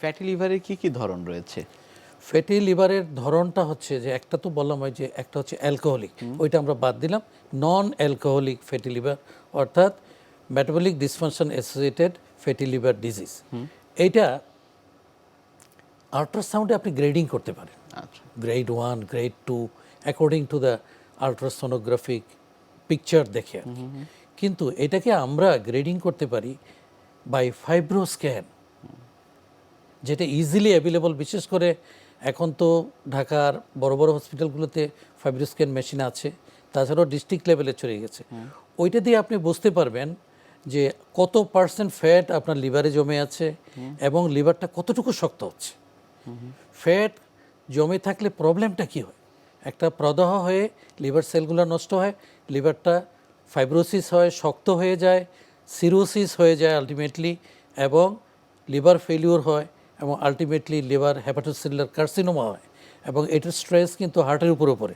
Fatty লিভারের কি কি ধরন রয়েছে? ফ্যাটি লিভারের ধরনটা হচ্ছে যে একটা তো বললাম হয় যে একটা হচ্ছে অ্যালকোহলিক ওইটা আমরা বাদ দিলাম। নন অ্যালকোহলিক ফ্যাটি লিভার অর্থাৎ metabolic dysfunction associated fatty liver disease এইটা আল্ট্রাসাউন্ডে আপনি গ্রেডিং করতে পারেন। আচ্ছা। Grade one grade two according to the ultrasonographic picture দেখে কিন্তু এটাকে আমরা গ্রেডিং করতে পারি বাই ফাইব্রো স্ক্যান যেটা ইজিলি অ্যাভেলেবল বিশেষ করে এখন তো ঢাকার বড় বড় হসপিটালগুলোতে ফাইব্রো স্ক্যান মেশিন আছে তাছাড়াও ডিস্ট্রিক্ট লেভেলে চলে গেছে। ওইটা দিয়ে আপনি বুঝতে পারবেন যে কত পার্সেন্ট ফ্যাট আপনার লিভারে জমে আছে এবং লিভারটা কতটুকু শক্ত হচ্ছে। ফ্যাট জমে থাকলে প্রবলেমটা কি হয়? একটা প্রদাহ হয়ে লিভার সেলগুলো নষ্ট হয় লিভারটা ফাইব্রোসিস হয় শক্ত হয়ে যায় সিরোসিস হয়ে যায় আলটিমেটলি এবং লিভার ফেলিওর হয় এবং আলটিমেটলি লিভার হ্যাপাটোসেলুলার কার্সিনোমা হয় এবং এটার স্ট্রেস কিন্তু হার্টের উপরে পড়ে।